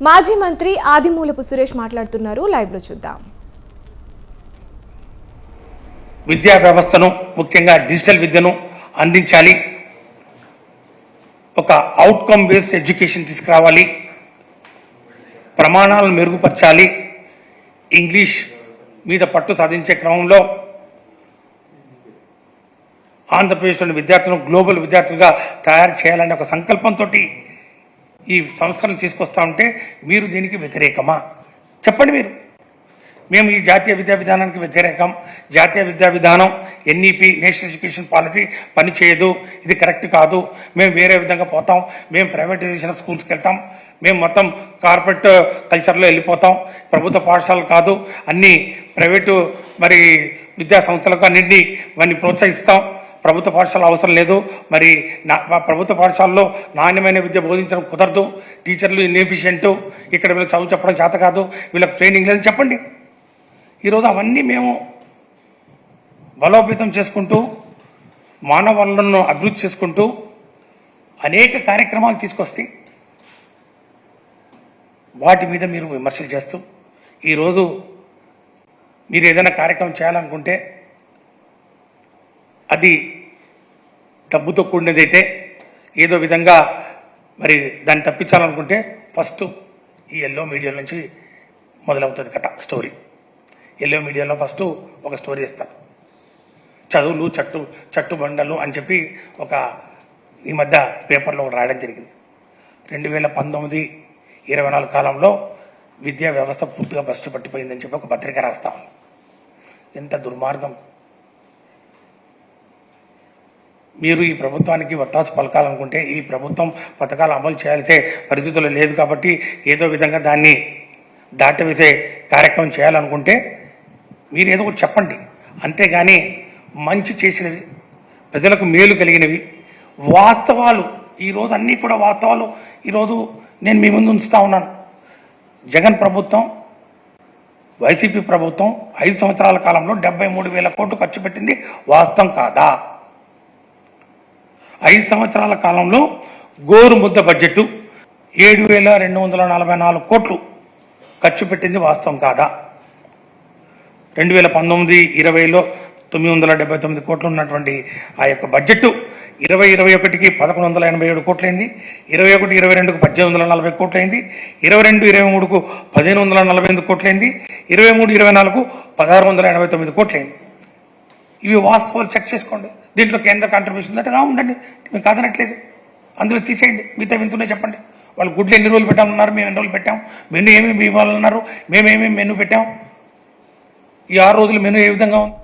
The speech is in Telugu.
మాజీ మంత్రి ఆదిమూలపు సురేష్ మాట్లాడుతున్నారు. లైవ్లో చూద్దాం. విద్యా వ్యవస్థను ముఖ్యంగా డిజిటల్ విద్యను అందించాలి. ఒక అవుట్కమ్ బేస్డ్ ఎడ్యుకేషన్ తీసుకురావాలి. ప్రమాణాలను మెరుగుపరచాలి. ఇంగ్లీష్ మీద పట్టు సాధించే క్రమంలో ఆంధ్రప్రదేశ్లోని విద్యార్థులను గ్లోబల్ విద్యార్థులుగా తయారు చేయాలనే ఒక సంకల్పంతో ఈ సంస్కరణ తీసుకొస్తా ఉంటే మీరు దీనికి వ్యతిరేకమా? చెప్పండి మీరు. మేము ఈ జాతీయ విద్యా విధానానికి వ్యతిరేకం. జాతీయ విద్యా విధానం ఎన్ఈపి నేషనల్ ఎడ్యుకేషన్ పాలసీ పనిచేయదు. ఇది కరెక్ట్ కాదు. మేము వేరే విధంగా పోతాం. మేము ప్రైవేటైజేషన్ ఆఫ్ స్కూల్స్కి వెళ్తాం. మేము మొత్తం కార్పొరేట్ కల్చర్లో వెళ్ళిపోతాం. ప్రభుత్వ పాఠశాలలు కాదు అన్ని ప్రైవేటు మరి విద్యా సంస్థలకు అన్నింటినీ వారిని ప్రోత్సహిస్తాం. ప్రభుత్వ పాఠశాల అవసరం లేదు. మరి నా మా ప్రభుత్వ పాఠశాలలో నాణ్యమైన విద్య బోధించడం కుదరదు. టీచర్లు ఇన్ఎఫిషియెంట్ ఇక్కడ వీళ్ళకి చదువు చెప్పడం చేత కాదు. వీళ్ళకి ట్రైనింగ్ లేదని చెప్పండి. ఈరోజు అవన్నీ మేము బలోపేతం చేసుకుంటూ మానవ వనరులను అభివృద్ధి చేసుకుంటూ అనేక కార్యక్రమాలు తీసుకొస్తే వాటి మీద మీరు విమర్శలు చేస్తూ ఈరోజు మీరు ఏదైనా కార్యక్రమం చేయాలనుకుంటే అది డబ్బుతో కూడినదైతే ఏదో విధంగా మరి దాన్ని తప్పించాలనుకుంటే ఫస్ట్ ఈ ఎల్లో మీడియా నుంచి మొదలవుతుంది కథ స్టోరీ. ఎల్లో మీడియాలో ఫస్ట్ ఒక స్టోరీ ఇస్తారు చదువులు చట్టు చట్టు బండలు అని చెప్పి ఒక ఈ మధ్య పేపర్లో ఒకటి రాయడం జరిగింది. రెండు వేల పంతొమ్మిది ఇరవై నాలుగు కాలంలో విద్యా వ్యవస్థ పూర్తిగా బస్టు పట్టిపోయిందని చెప్పి ఒక పత్రిక రాస్తాం. ఎంత దుర్మార్గం. మీరు ఈ ప్రభుత్వానికి వత్తాసు పలకాలనుకుంటే ఈ ప్రభుత్వం పథకాలు అమలు చేయాల్సే పరిస్థితులు లేదు కాబట్టి ఏదో విధంగా దాన్ని దాటవేసే కార్యక్రమం చేయాలనుకుంటే మీరు ఏదో ఒకటి చెప్పండి. అంతేగాని మంచి చేసినవి ప్రజలకు మేలు కలిగినవి వాస్తవాలు ఈరోజు అన్నీ కూడా వాస్తవాలు ఈరోజు నేను మీ ముందు ఉంచుతా ఉన్నాను. జగన్ ప్రభుత్వం వైసీపీ ప్రభుత్వం ఐదు సంవత్సరాల కాలంలో డెబ్బై మూడు వేల కోట్లు ఖర్చు పెట్టింది వాస్తవం కాదా? ఐదు సంవత్సరాల కాలంలో గోరు ముద్ద బడ్జెట్ ఏడు వేల రెండు వందల నలభై నాలుగు కోట్లు ఖర్చు పెట్టింది వాస్తవం కాదా? రెండు వేల పంతొమ్మిది ఇరవైలో తొమ్మిది వందల డెబ్బై తొమ్మిది కోట్లు ఉన్నటువంటి ఆ యొక్క బడ్జెట్ ఇరవై ఇరవై ఒకటికి పదకొండు వందల ఎనభై ఏడు కోట్లయింది ఇరవై ఒకటి ఇరవై రెండుకు పద్దెనిమిది వందల నలభై కోట్లయింది ఇరవై రెండు ఇరవై మూడుకు పదిహేను వందల నలభై ఎనిమిది కోట్లయింది ఇరవై మూడు ఇరవై నాలుగు పదహారు వందల ఎనభై తొమ్మిది కోట్లయింది ఇవి వాస్తవాలు చెక్ చేసుకోండి. దీంట్లో కేంద్ర కాంట్రిబ్యూషన్ ఉందంటే ఉండండి. మేము కాదనట్లేదు. అందులో తీసేయండి. మిగతా వింటూనే చెప్పండి. వాళ్ళు గుడ్లు ఎన్ని రోజులు పెట్టామన్నారు మేము ఎన్ని రోజులు పెట్టాం మెను ఏమేమి ఇవ్వాలన్నారు మేమేమేమి మెను పెట్టాం. ఈ ఆరు రోజులు మెను ఏ విధంగా ఉంది?